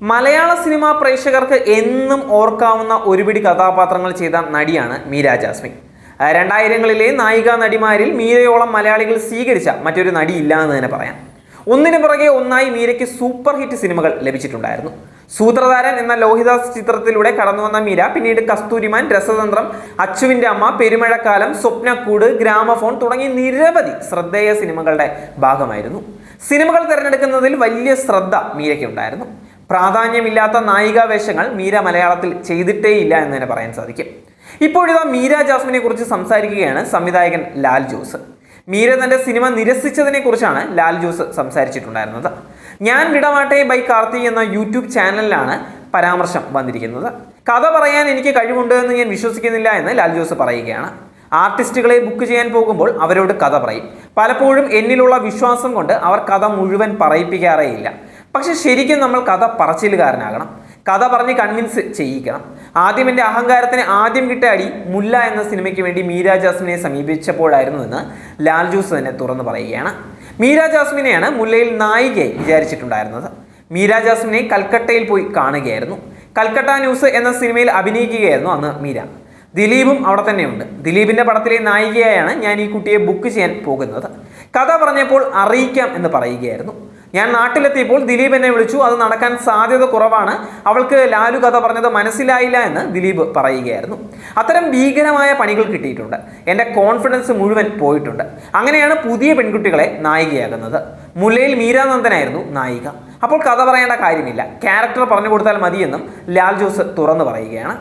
മലയാള cinema പ്രേക്ഷകർക്ക് എന്നും ഓർക്കാവുന്ന ഒരുപിടി കഥാപാത്രങ്ങൾ ചെയ്ത നടിയാണ് മീര ജാസ്മിൻ. രണ്ടായിരങ്ങളിലെ നായിക നടിമാരിൽ മീരയോളം മലയാളികൾ സ്വീകരിച്ച മറ്റൊരു നടിയില്ല എന്ന് തന്നെ പറയാം. ഒന്നിനു പുറകെ ഒന്നായി മീരയ്ക്ക് സൂപ്പർ ഹിറ്റ് സിനിമകൾ ലഭിച്ചിട്ടുണ്ടായിരുന്നു. സൂത്രധാരൻ എന്ന ലോഹിദാസ് ചിത്രത്തിലൂടെ കടന്നു വന്ന മീര പിന്നീട് കസ്തൂരിമാൻ രസതന്ത്രം അച്ചുവിന്റെ അമ്മ പെരുമഴക്കാലം സ്വപ്നക്കൂട് ഗ്രാമഫോൺ തുടങ്ങി നിരവധി ശ്രദ്ധേയ സിനിമകളുടെ ഭാഗമായിരുന്നു. സിനിമകൾ തിരഞ്ഞെടുക്കുന്നതിൽ വലിയ ശ്രദ്ധ മീരയ്ക്കുണ്ടായിരുന്നു. പ്രാധാന്യമില്ലാത്ത നായികാ വേഷങ്ങൾ മീര മലയാളത്തിൽ ചെയ്തിട്ടേയില്ല എന്ന് തന്നെ പറയാൻ സാധിക്കും. ഇപ്പോഴിതാ മീര ജാസ്മിനെ കുറിച്ച് സംസാരിക്കുകയാണ് സംവിധായകൻ ലാൽ ജോസ്. മീര തന്റെ സിനിമ നിരസിച്ചതിനെ കുറിച്ചാണ് ലാൽ ജോസ് സംസാരിച്ചിട്ടുണ്ടായിരുന്നത്. ഞാൻ വിടമാട്ടെ ബൈ കാർത്തി എന്ന യൂട്യൂബ് ചാനലിലാണ് പരാമർശം വന്നിരിക്കുന്നത്. കഥ പറയാൻ എനിക്ക് കഴിവുണ്ട് എന്ന് ഞാൻ വിശ്വസിക്കുന്നില്ല എന്ന് ലാൽ ജോസ് പറയുകയാണ്. ആർട്ടിസ്റ്റുകളെ ബുക്ക് ചെയ്യാൻ പോകുമ്പോൾ അവരോട് കഥ പറയും. പലപ്പോഴും എന്നിലുള്ള വിശ്വാസം കൊണ്ട് അവർ കഥ മുഴുവൻ പറയിപ്പിക്കാറേയില്ല. പക്ഷെ ശരിക്കും നമ്മൾ കഥ പറച്ചിലുകാരനാകണം. കഥ പറഞ്ഞ് കൺവിൻസ് ചെയ്യിക്കണം. ആദ്യം എന്റെ അഹങ്കാരത്തിന് ആദ്യം കിട്ടിയ അടി മുല്ല എന്ന സിനിമയ്ക്ക് വേണ്ടി മീര ജാസ്മിനെ സമീപിച്ചപ്പോഴായിരുന്നു എന്ന് ലാൽ ജൂസ് തന്നെ തുറന്നു പറയുകയാണ്. മീര ജാസ്മിനെയാണ് മുല്ലയിൽ നായികയായി വിചാരിച്ചിട്ടുണ്ടായിരുന്നത്. മീര ജാസ്മിനെ കൽക്കട്ടയിൽ പോയി കാണുകയായിരുന്നു. കൽക്കട്ട ന്യൂസ് എന്ന സിനിമയിൽ അഭിനയിക്കുകയായിരുന്നു അന്ന് മീര. ദിലീപും അവിടെ തന്നെയുണ്ട്. ദിലീപിന്റെ പടത്തിലെ നായികയായാണ് ഞാൻ ഈ കുട്ടിയെ ബുക്ക് ചെയ്യാൻ പോകുന്നത്. കഥ പറഞ്ഞപ്പോൾ അറിയിക്കാം എന്ന് പറയുകയായിരുന്നു. ഞാൻ നാട്ടിലെത്തിയപ്പോൾ ദിലീപ് എന്നെ വിളിച്ചു. അത് നടക്കാൻ സാധ്യത കുറവാണ്. അവൾക്ക് ലാലു കഥ പറഞ്ഞത് മനസ്സിലായില്ല എന്ന് ദിലീപ് പറയുകയായിരുന്നു. അത്തരം ഭീകരമായ പണികൾ കിട്ടിയിട്ടുണ്ട്. എന്റെ കോൺഫിഡൻസ് മുഴുവൻ പോയിട്ടുണ്ട്. അങ്ങനെയാണ് പുതിയ പെൺകുട്ടികളെ നായികയാകുന്നത്. മുല്ലയിൽ മീരാനന്ദനായിരുന്നു നായിക. അപ്പോൾ കഥ പറയേണ്ട കാര്യമില്ല. ക്യാരക്ടർ പറഞ്ഞു കൊടുത്താൽ മതിയെന്നും ലാൽ ജോസ് തുറന്നു പറയുകയാണ്.